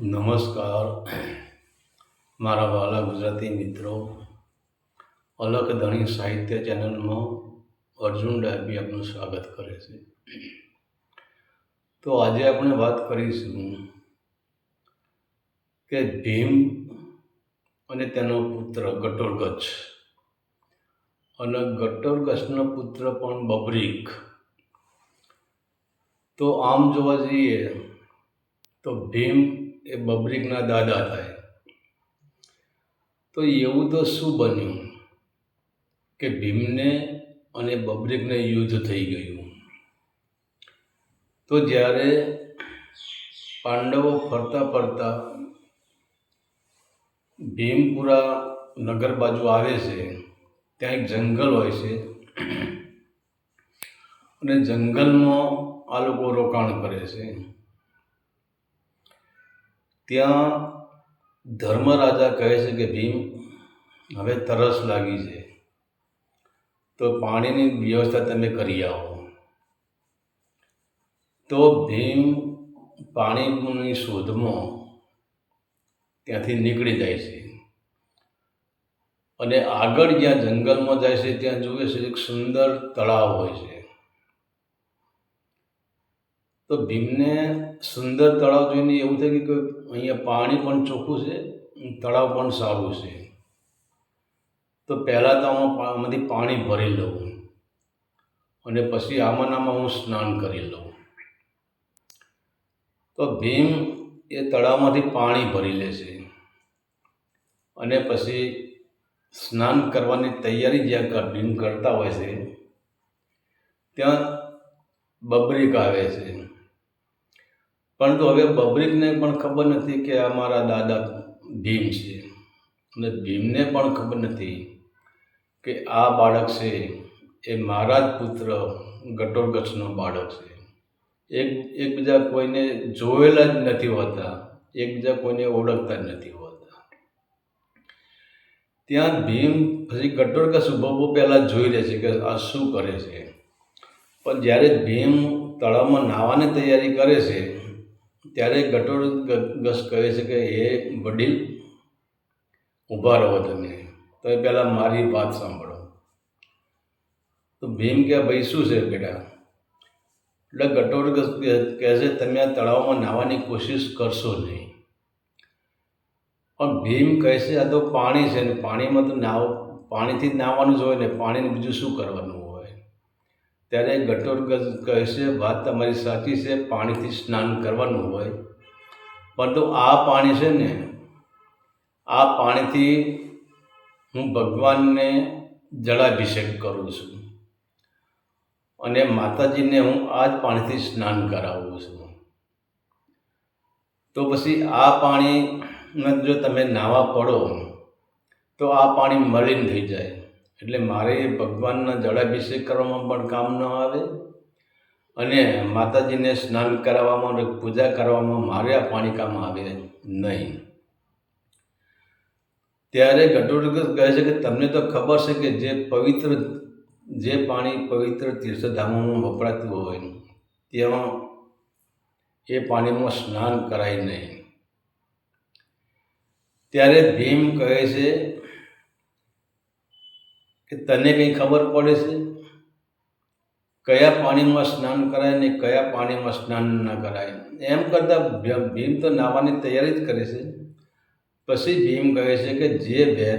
નમસ્કાર. મારા વાલા ગુજરાતી મિત્રો, અલગ ધણી સાહિત્ય ચેનલમાં અર્જુન ડાબી આપનું સ્વાગત કરે છે. તો આજે આપણે વાત કરીશું કે ભીમ અને તેનો પુત્ર ગટોરગચ્છ. અને ગટોરગચ્છનો પુત્ર પણ બબરીક. તો આમ જોવા જઈએ તો ભીમ એ બબ્રિકના દાદા થાય. તો એવું તો શું બન્યું કે ભીમને અને બબરીકને યુદ્ધ થઈ ગયું? તો જ્યારે પાંડવો ફરતા ફરતા ભીમપુરા નગર બાજુ આવે છે, ત્યાં એક જંગલ હોય છે. અને જંગલમાં આ લોકો રોકાણ કરે છે. ત્યાં ધર્મરાજા કહે છે કે, ભીમ, હવે તરસ લાગી છે. તો પાણીની વ્યવસ્થા તમે કરી આવો. તો ભીમ પાણીની શોધમાં ત્યાંથી નીકળી જાય છે. અને આગળ જ્યાં જંગલમાં જાય છે, ત્યાં જુએ છે એક સુંદર તળાવ હોય છે. તો ભીમને સુંદર તળાવ જોઈને એવું થાય કે અહીંયા પાણી પણ ચોખ્ખું છે, તળાવ પણ સારું છે. તો પહેલાં તો આમાં આમાંથી પાણી ભરી લઉં અને પછી આમાં આમાં હું સ્નાન કરી લઉં. તો ભીમ એ તળાવમાંથી પાણી ભરી લે છે અને પછી સ્નાન કરવાની તૈયારી જ્યાં ભીમ કરતા હોય છે, ત્યાં બબરીક આવે છે. પરંતુ હવે બબરીકને પણ ખબર નથી કે આ મારા દાદા ભીમ છે. અને ભીમને પણ ખબર નથી કે આ બાળક છે એ મારા જ પુત્ર ગટોરગચ્છનો બાળક છે. એક એકબીજા કોઈને જોયેલા જ નથી હોતા, એકબીજા કોઈને ઓળખતા જ નથી હોતા. ત્યાં ભીમ પછી ગટોરગચ્છ ઊભો પહેલાં જોઈ લે છે કે આ શું કરે છે. પણ જ્યારે ભીમ તળાવમાં નાહવાની તૈયારી કરે છે ત્યારે ગટોળ ગસ કહે છે કે એ વડીલ, ઊભા રહો તમે તો એ પહેલાં મારી વાત સાંભળો. તો ભીમ કે ભાઈ શું છે બેટા? એટલે ગટોળ ગસ કહે છે, તમે આ તળાવમાં નાહવાની કોશિશ કરશો નહીં. પણ ભીમ કહે છે, આ તો પાણી છે ને પાણીમાં તો નાવ પાણીથી જ નાહવાનું જ હોય ને પાણીને બીજું શું કરવાનું? ત્યારે ગટોર કહે છે વાત તમારી સાચી છે, પાણીથી સ્નાન કરવાનું હોય. પરંતુ આ પાણી છે ને, આ પાણીથી હું ભગવાનને જળાભિષેક કરું છું. અને માતાજીને હું આ જ પાણીથી સ્નાન કરાવું છું. તો પછી આ પાણીમાં જો તમે નાવા પડો, તો આ પાણી મલિન થઈ જાય. એટલે મારે ભગવાનના જળાભિષેક કરવામાં પણ કામ ન આવે. અને માતાજીને સ્નાન કરાવવામાં અને પૂજા કરવામાં મારે આ પાણી કામ આવે નહીં. ત્યારે ઘટોડગત કહે છે કે તમને તો ખબર છે કે જે પવિત્ર, જે પાણી પવિત્ર તીર્થધામોમાં વપરાતું હોય, ત્યાં એ પાણીમાં સ્નાન કરાય નહીં. ત્યારે ભીમ કહે છે કે તને કંઈ ખબર પડે છે? કયા પાણીમાં સ્નાન કરાય ને કયા પાણીમાં સ્નાન ન કરાય? એમ કરતાં ભીમ તો નાહવાની તૈયારી જ કરે છે. પછી ભીમ કહે છે કે જે વહે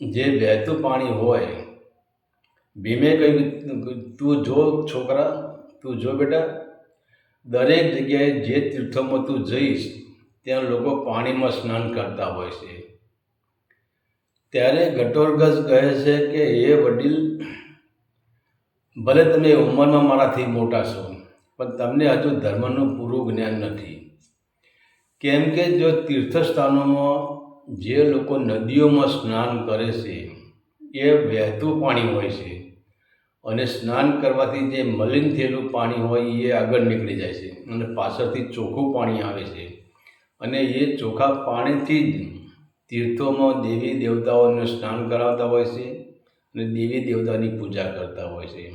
જે વહેતું પાણી હોય, ભીમે કહ્યું, તું જો છોકરા, તું જો બેટા, દરેક જગ્યાએ જે તીર્થોમાં તું જઈશ, ત્યાં લોકો પાણીમાં સ્નાન કરતા હોય છે. ત્યારે ઘટોરગસ કહે છે કે એ વડીલ, ભલે તમે ઉંમરમાં મારાથી મોટા છો, પણ તમને હજુ ધર્મનું પૂરું જ્ઞાન નથી. કેમ કે જો તીર્થસ્થાનોમાં જે લોકો નદીઓમાં સ્નાન કરે છે, એ વહેતું પાણી હોય છે અને સ્નાન કરવાથી જે મલિન થયેલું પાણી હોય, એ આગળ નીકળી જાય છે અને પાછળથી ચોખ્ખું પાણી આવે છે. અને એ ચોખ્ખા પાણીથી જ તીર્થોમાં દેવી દેવતાઓને સ્નાન કરાવતા હોય છે અને દેવી દેવતાની પૂજા કરતા હોય છે.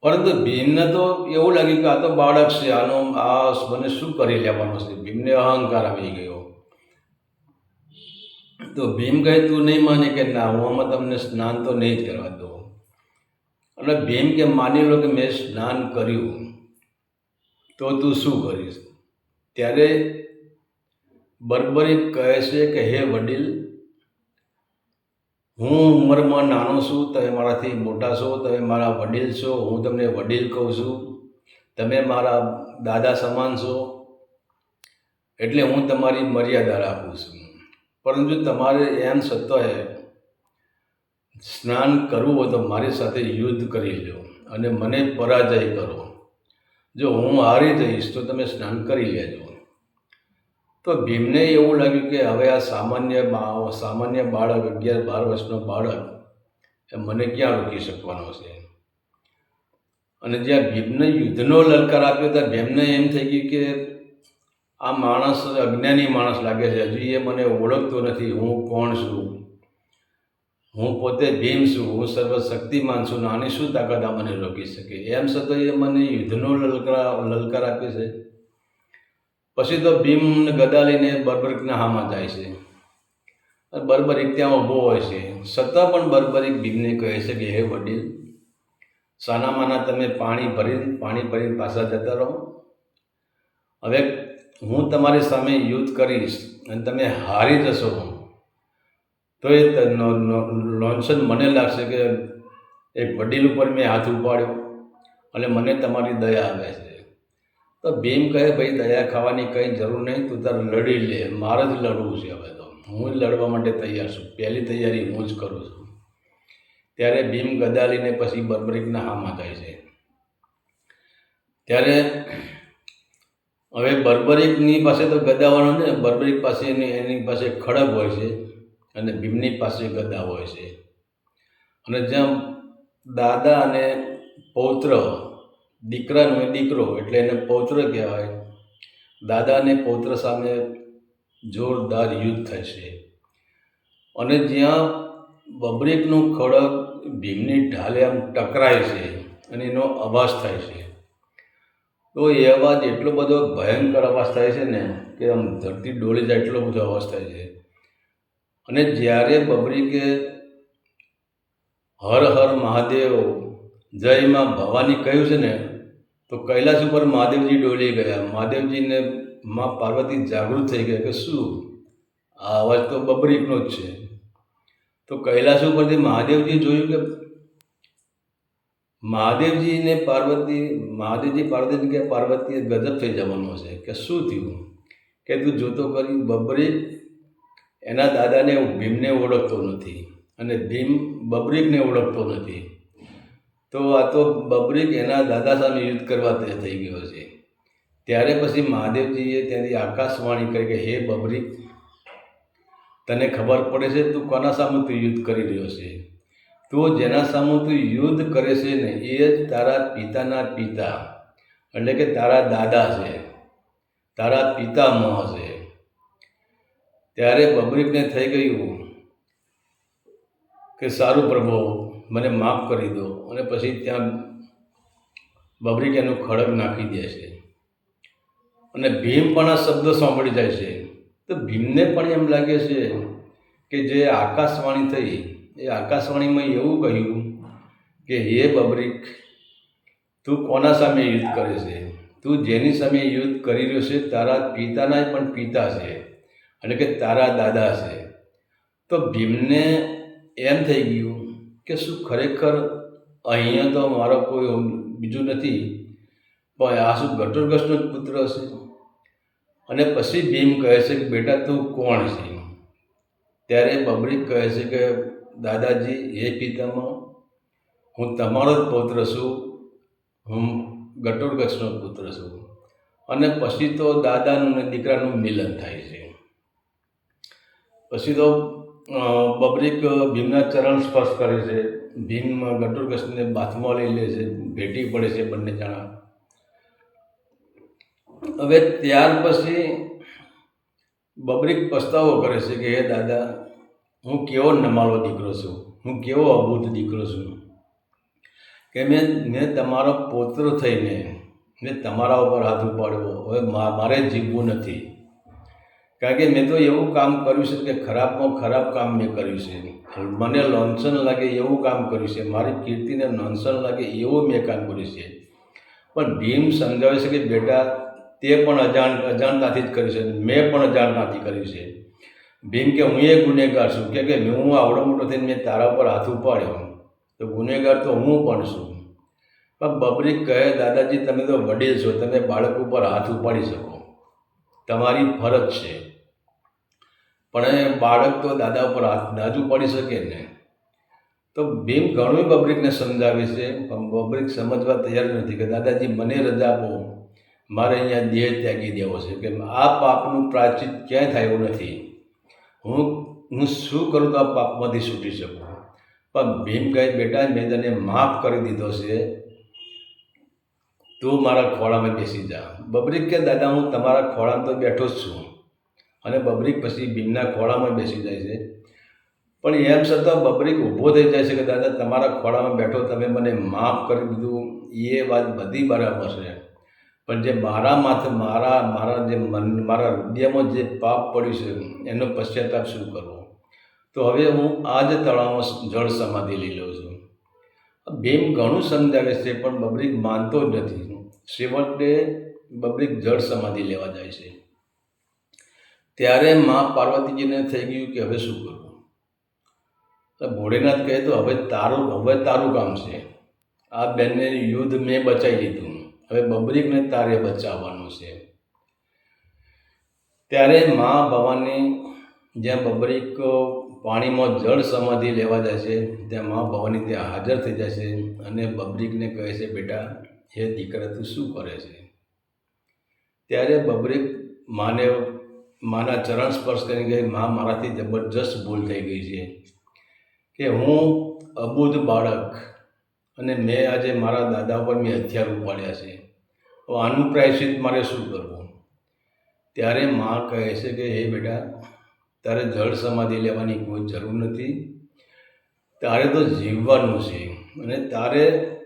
પરંતુ ભીમને તો એવું લાગ્યું કે આ તો બાળક છે, આનો આ મને શું કરી લેવાનો છે? ભીમને અહંકાર આવી ગયો. તો ભીમ કહે, તું નહીં માને કે ના, હું આમાં તમને સ્નાન તો નહીં જ કરવા દો અને ભીમ કે, માની લો કે મેં સ્નાન કર્યું, તો તું શું કરીશ? ત્યારે બરબરી કહે છે કે, હે વડીલ, હું ઉંમરમાં નાનો છું, તમે મારાથી મોટા છો, તમે મારા વડીલ છો, હું તમને વડીલ કહું છું, તમે મારા દાદા સમાન છો, એટલે હું તમારી મર્યાદા રાખું છું. પરંતુ તમારે એમ છતાંય સ્નાન કરવું હોય તો મારી સાથે યુદ્ધ કરી લો અને મને પરાજય કરો. જો હું હારી જઈશ તો તમે સ્નાન કરી લેજો. તો ભીમને એવું લાગ્યું કે હવે આ સામાન્ય સામાન્ય બાળક, અગિયાર, બાર વર્ષનો બાળક, એ મને ક્યાં રોકી શકવાનો છે અને જ્યાં ભીમને યુદ્ધનો લલકાર આપ્યો ત્યાં ભીમને એમ થઈ ગયું કે આ માણસ, અજ્ઞાની માણસ લાગે છે. હજી એ મને ઓળખતો નથી. હું કોણ છું? હું પોતે ભીમ છું. હું સર્વશક્તિમાન છું. આની શું તાકાત આ મને રોકી શકે? એમ છતાં એ મને યુદ્ધનો લલકાર લલકાર આપે છે. પછી તો ભીમ ગદા લઈને બર્બરિકના હામાં જાય છે. બર્બરિક ત્યાં ઊભો હોય છે. છતાં પણ બર્બરિક ભીમને કહે છે કે, હે વડીલ, સાનામાના તમે પાણી ભરીને પાણી ભરીને પાછા જતા રહો. હવે હું તમારી સામે યુદ્ધ કરીશ અને તમે હારી જશો. તો એ લોન્સન મને લાગશે કે, એક વડીલ ઉપર મેં હાથ ઉપાડ્યો અને મને તમારી દયા આવે છે. તો ભીમ કહે, ભાઈ, દયા ખાવાની કંઈ જરૂર નહીં, તું તારે લડી લે. મારે જ લડવું છે હવે તો. હું જ લડવા માટે તૈયાર છું. પહેલી તૈયારી હું જ કરું છું. ત્યારે ભીમ ગદા લઈને પછી બર્બરિકના હામાં જાય છે. ત્યારે હવે બર્બરિકની પાસે તો ગદાવાનો ને, બર્બરિક પાસે એની એની પાસે ખડગ હોય છે અને ભીમની પાસે ગદા હોય છે. અને જેમ દાદા અને પૌત્ર દીકરાનો એ દીકરો એટલે એને પૌત્ર કહેવાય. દાદાને પૌત્ર સામે જોરદાર યુદ્ધ થશે અને જ્યાં બબરીકનો ખડક ભીમની ઢાલે આમ ટકરાય છે અને એનો અવાજ થાય છે. તો એ અવાજ એટલો બધો ભયંકર અવાજ થાય છે ને કે આમ ધરતી ડોળી જાય એટલો બધો અવાજ થાય છે. અને જ્યારે બબરીકે હર હર મહાદેવ જય માં ભવાની કહ્યું છે ને તો કૈલાસ ઉપર મહાદેવજી ડોલી ગયા. મહાદેવજીને માં પાર્વતી જાગૃત થઈ ગયા કે શું? આ અવાજ તો બબરીકનો જ છે. તો કૈલાસ ઉપરથી મહાદેવજી જોયું કે મહાદેવજીને પાર્વતી, મહાદેવજી પાર્વતી કે પાર્વતીએ ગજબ થઈ જવાનો છે કે શું થયું? કે તું જોતો કરી બબરી એના દાદાને ભીમને ઓળખતો નથી અને ભીમ બબરીકને ઓળખતો નથી. તો આ તો બબરીક એના દાદા સામે યુદ્ધ કરવા થઈ ગયો છે. ત્યારે પછી મહાદેવજીએ ત્યાંથી આકાશવાણી કરી કે, હે બબરીક, તને ખબર પડે છે તું કોના સામે તું યુદ્ધ કરી રહ્યો છે? તું જેના સામે તું યુદ્ધ કરે છે ને, એ જ તારા પિતાના પિતા. એટલે કે તારા દાદા છે, તારા પિતામહ છે. ત્યારે બબરીકને થઈ ગયું કે, સારું પ્રભુ મને માફ કરી દો અને પછી ત્યાં બબરીક એનું ખડગ નાખી દે છે. અને ભીમ પણ આ શબ્દ સાંભળી જાય છે. તો ભીમને પણ એમ લાગે છે કે જે આકાશવાણી થઈ, એ આકાશવાણીમાં એવું કહ્યું કે, હે બબરીક, તું કોના સામે યુદ્ધ કરે છે? તું જેની સામે યુદ્ધ કરી રહ્યો છે, તારા પિતાના પણ પિતા છે એટલે કે તારા દાદા છે. તો ભીમને એમ થઈ ગયું કે શું ખરેખર અહીંયા તો મારો કોઈ બીજું નથી, પણ આ શું ઘટોરગસનો જ પુત્ર હશે? અને પછી ભીમ કહે છે કે, બેટા, તું કોણ છે? ત્યારે બબરી કહે છે કે, દાદાજી, હે પિતામાં હું તમારો જ પૌત્ર છું. હું ઘટોરગસનો પુત્ર છું. અને પછી તો દાદાનું અને દીકરાનું મિલન થાય છે. પછી તો બબરીક ભીમના ચરણ સ્પર્શ કરે છે. ભીમ ગટુરગસને બાથમાં લઈ લે છે. ભેટી પડે છે બંને જણા. હવે ત્યાર પછી બબરીક પસ્તાવો કરે છે કે, હે દાદા, હું કેવો નમાલો દીકરો છું? હું કેવો અબૂત દીકરો છું? કે મેં મેં તમારો પોત્ર થઈને મેં તમારા ઉપર હાથ ઉપાડ્યો. હવે મારે જીવવું નથી. કારણ કે મેં તો એવું કામ કર્યું છે કે ખરાબમાં ખરાબ કામ મેં કર્યું છે. મને લોન્સન લાગે એવું કામ કર્યું છે. મારી કીર્તિને લોન્સન લાગે એવું મેં કામ કર્યું છે. પણ ભીમ સમજાવે છે કે બેટા, તે પણ અજાણ, અજાણતાથી જ કર્યું છે. મેં પણ અજાણતાથી કર્યું છે. ભીમ કે, હું એ ગુનેગાર છું. કે હું આવડો મોટો થઈને મેં તારા પર હાથ ઉપાડ્યો. તો ગુનેગાર તો હું પણ છું. પણ બબરી કહે, દાદાજી, તમે તો વડીલ છો. તમે બાળક ઉપર હાથ ઉપાડી શકો. તમારી ફરજ છે. પણ એ બાળક તો દાદા ઉપર હાથ ના જ ઉપાડી શકે ને. તો ભીમ ઘણું પબ્લિકને સમજાવે છે, પણ બબરીક સમજવા તૈયાર નથી કે દાદાજી મને રજા આપો. મારે અહીંયા દેહ ત્યાગી દેવો છે કે આ પાપનું પ્રાચિત ક્યાંય થાય એવું નથી. હું હું શું કરું તો આ પાપમાંથી છૂટી શકું? પણ ભીમ કહે, બેટા, મેં તને માફ કરી દીધો છે. તું મારા ખોળામાં બેસી જા. બબરીક કે દાદા, હું તમારા ખોળામાં તો બેઠો જ છું. અને બબરીક પછી ભીમના ખોળામાં બેસી જાય છે. પણ એમ છતાં બબરીક ઊભો થઈ જાય છે કે, દાદા, તમારા ખોળામાં બેઠો, તમે મને માફ કરી દીધું. એ વાત બધી બરાબર છે. પણ જે મારા માથે, મારા મારા જે મન, મારા હૃદયમાં જે પાપ પડ્યું છે, એનો પશ્ચાતાપ શું કરવો? તો હવે હું આ જ તળાવમાં જળ સમાધિ લઈ લઉં છું. ભીમ ઘણું સમજાવે છે, પણ બબરીક માનતો જ નથી. છેવટે બબરીક જળ સમાધિ લેવા જાય છે. ત્યારે મા પાર્વતીજીને થઈ ગયું કે હવે શું કરવું? તો ભોળેનાથ કહે તો હવે તારું હવે તારું કામ છે. આ બેનને યુદ્ધ મેં બચાવી લીધું. હવે બબરીકને તારે બચાવવાનું છે. ત્યારે મા ભવાની જ્યાં બબરીક પાણીમાં જળ સમાધિ લેવા જાય છે, ત્યાં મા ભવાની ત્યાં હાજર થઈ જાય છે અને બબરીકને કહે છે, બેટા, એ દીકરા તું શું કરે છે? ત્યારે બબરીક માને માના ચરણ સ્પર્શ કરીને ગઈ, મા મારાથી જબરજસ્ત ભૂલ થઈ ગઈ છે કે હું અબુધ બાળક અને મેં આજે મારા દાદા પર મેં હથિયાર ઉપાડ્યા છે. તો આનું પ્રાયશ્ચિત મારે શું કરવું? ત્યારે મા કહે છે કે, હે બેટા, તારે જળ સમાધિ લેવાની કોઈ જરૂર નથી. તારે તો જીવવાનું છે અને તારે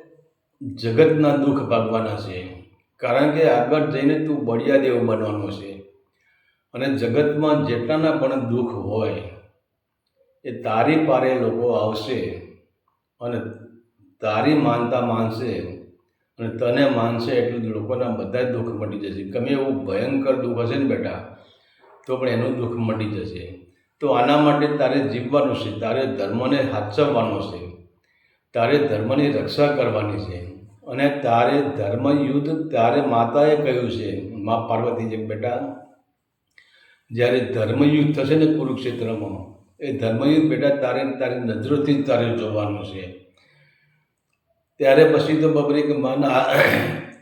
જગતના દુઃખ ભાગવાના છે. કારણ કે આગળ જઈને તું બળિયાદેવ બનવાનો છે. અને જગતમાં જેટલાના પણ દુઃખ હોય, એ તારી પારે લોકો આવશે અને તારી માનતા માનશે અને તને માનશે એટલે લોકોના બધા દુઃખ મટી જશે. ગમે એવું ભયંકર દુઃખ હશે ને બેટા, તો પણ એનું દુઃખ મટી જશે. તો આના માટે તારે જીવવાનું છે, તારે ધર્મને હાચવવાનો છે, તારે ધર્મની રક્ષા કરવાની છે અને તારે ધર્મ યુદ્ધ તારે માતાએ કહ્યું છે. મા પાર્વતીજી બેટા જ્યારે ધર્મયુદ્ધ થશે ને કુરુક્ષેત્રમાં, એ ધર્મયુદ્ધ બેટા તારે તારી નજરોથી જ તારે જોવાનું છે. ત્યારે પછી તો બબરીક માના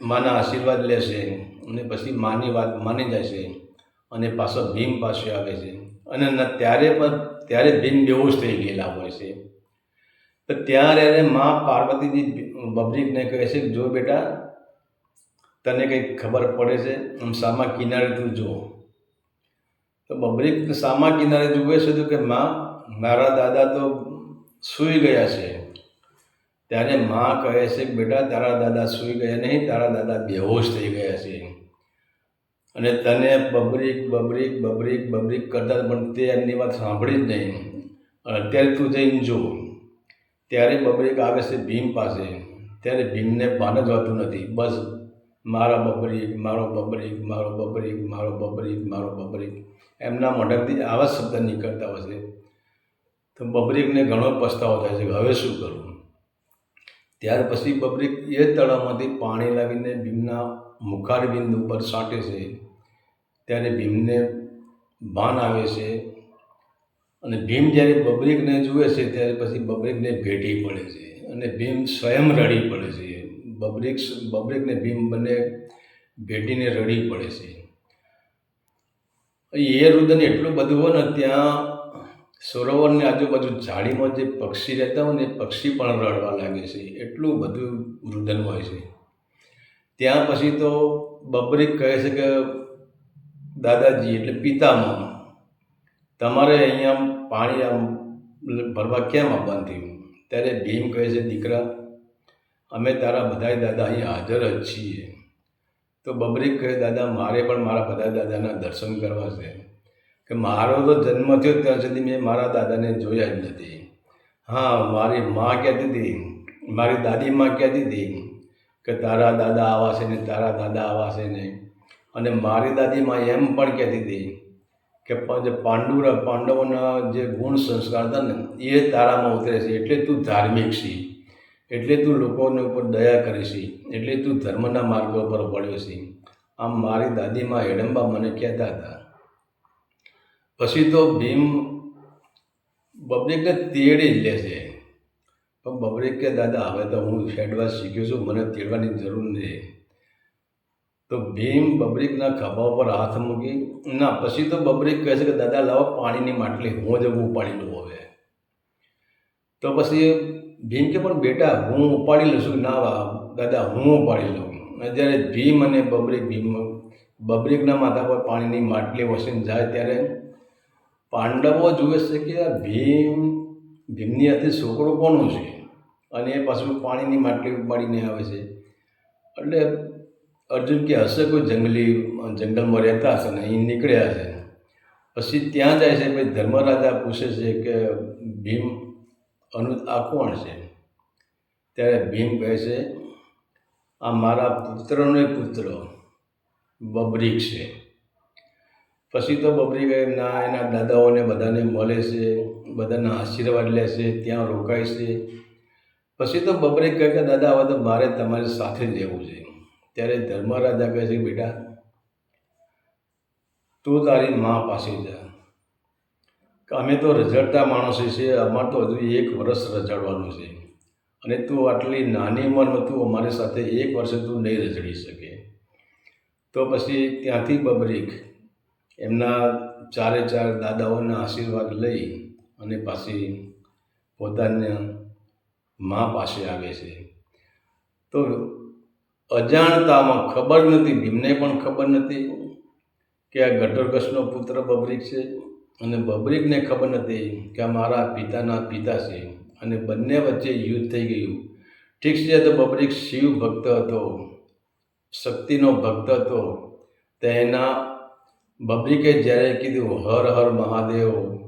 માના આશીર્વાદ લેશે અને પછી માની વાત માની જશે અને પાછો ભીમ પાસે આવે છે. અને ત્યારે પણ, ત્યારે ભીમ બેહોશ થઈ ગયેલા હોય છે. તો ત્યારે એને મા પાર્વતીજી બબરીકને કહે છે કે જો બેટા, તને કંઈક ખબર પડે છે, આમ સામા કિનારે તું જો. તો બબરીક સામા કિનારે જુએ છે તો કે માં, મારા દાદા તો સૂઈ ગયા છે. ત્યારે માં કહે છે કે બેટા, તારા દાદા સૂઈ ગયા નહીં, તારા દાદા બેહોશ થઈ ગયા છે. અને તને બબરીક બબરીક બબરીક બબરીક કરતા પણ તે એમની વાત સાંભળી જ નહીં. અત્યારે તું જઈને જો. ત્યારે બબરીક આવે છે ભીમ પાસે. ત્યારે ભીમને ભાન જ હોતું નથી. બસ મારા બબરીક, મારો બબરીક મારો બબરીક મારો બબરીક મારો બબરીક. એમના મોઢેથી આવા શબ્દ નીકળતા હોય છે. તો બબરીકને ઘણો પસ્તાવો થાય છે કે હવે શું કરવું ત્યાર પછી બબરીક એ તળાવમાંથી પાણી લાવીને ભીમના મુખાર બિંદુ ઉપર છાંટે છે. ત્યારે ભીમને ભાન આવે છે. અને ભીમ જ્યારે બબરીકને જુએ છે, ત્યારે પછી બબરીકને ભેટી પડે છે. અને ભીમ સ્વયં રડી પડે છે. બબરીક બબરીકને ભીમ બંને ભેટીને રડી પડે છે. એ રુદન એટલું બધું હોય ને ત્યાં સરોવરની આજુબાજુ ઝાડીમાં જે પક્ષી રહેતા હોય ને એ પક્ષી પણ રડવા લાગે છે. એટલું બધું રુદન હોય છે. ત્યાં પછી તો બબરીક કહે છે કે, દાદાજી, એટલે પિતામાં તમારે અહીંયા પાણી આમ ભરવા કેમ આવવાનું થયું? ત્યારે ભીમ કહે છે, દીકરા અમે તારા બધાય દાદા અહીં હાજર જ છીએ. તો બબરીક કહે, દાદા, મારે પણ મારા બધા દાદાના દર્શન કરવા છે. કે મારો તો જન્મ થયો ત્યાં સુધી મેં મારા દાદાને જોયા જ નથી. હા, મારી મા કહેતી હતી મારી દાદી મા કહેતી હતી કે તારા દાદા આવા છે ને, તારા દાદા આવા છે ને. અને મારી દાદીમાં એમ પણ કહેતી હતી કે જે પાંડુરા, પાંડવોના જે ગુણ સંસ્કાર હતા ને, એ તારામાં ઉતરે છે. એટલે તું ધાર્મિક છી. એટલે તું લોકોને ઉપર દયા કરી એટલે તું ધર્મના માર્ગો પર વળ્યો છે. આમ મારી દાદીમાં હેડંબા મને કહેતા હતા. પછી તો ભીમ બબરીકને તેડી લે છે. પણ બબરીક કે, દાદા, હવે તો હું શેડવા શીખ્યો છું, મને તેડવાની જરૂર નથી. તો ભીમ બબરીકના ખભા ઉપર હાથ મૂકી, ના, પછી તો બબરીક કહે છે કે, દાદા, લાવો પાણીની માટલી, હું જ પાણી લઉં હવે. તો પછી ભીમ કે, પણ બેટા, હું ઉપાડી લઉં છું. ના દાદા, હું ઉપાડી લઉં. જ્યારે ભીમ અને બબરીક, ભીમ, બબરીકના માથા પર પાણીની માટલી વસીને જાય ત્યારે પાંડવો જુએ છે કે આ ભીમ, ભીમની હાથે છોકરો કોનો છે? અને એ પાછું પાણીની માટલી ઉપાડીને આવે છે. એટલે અર્જુન કે, હશે કોઈ જંગલી, જંગલમાં રહેતા હશે ને, અહીં નીકળ્યા છે પછી ત્યાં જાય છે ભાઈ ધર્મરાજા પૂછે છે કે, ભીમ અનુ, આ કોણ છે? ત્યારે ભીમ કહે છે, આ મારા પુત્રનો પુત્ર, બબરીક છે. પછી તો બબરી કહે, ના, એના દાદાઓને બધાને મળે છે, બધાના આશીર્વાદ લે છે, ત્યાં રોકાય છે. પછી તો બબરીક કહે કે, દાદા, હવે તો મારે તમારી સાથે જ રહેવું છે. ત્યારે ધર્મરાજા કહે છે, બેટા, તું તારી મા પાસે જા. અમે તો રઝળતા માણસો છીએ, અમારે તો હજુ એક વર્ષ રઝળવાનું છે. અને તું આટલી નાની ઉંમરમાં તું અમારી સાથે એક વર્ષે તું નહીં રઝળી શકે. તો પછી ત્યાંથી બબરીક એમના ચારે ચાર દાદાઓના આશીર્વાદ લઈ અને પાછી પોતાના મા પાસે આવે છે. તો અજાણતામાં ખબર નથી, ભીમને પણ ખબર નથી કે આ ઘટોરકસનો પુત્ર બબરીક છે. અને બબરીકને ખબર નથી કે મારા પિતાના પિતા છે અને બંને વચ્ચે યુદ્ધ થઈ ગયું. ઠીક છે, તો બબરીક શિવ ભક્ત હતો, શક્તિનો ભક્ત હતો. તેના બબરીકે જ્યારે કીધું, હર હર મહાદેવ,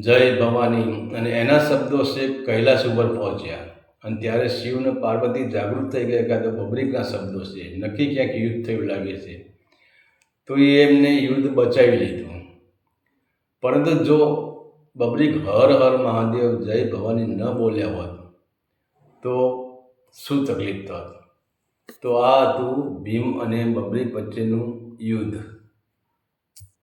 જય ભવાની, અને એના શબ્દો છે કૈલાસ ઉપર પહોંચ્યા. અને ત્યારે શિવ અને પાર્વતી જાગૃત થઈ ગયા કાં તો બબરીકના શબ્દો છે. નક્કી ક્યાંક યુદ્ધ થયું લાગે છે. તો એ એમને યુદ્ધ બચાવી લીધું. પરંતુ જો બબરીક હર હર મહાદેવ જય ભવાની ન બોલ્યા હોત, તો શું તકલીફ થાત? તો આ હતું ભીમ અને બબરી વચ્ચેનું યુદ્ધ.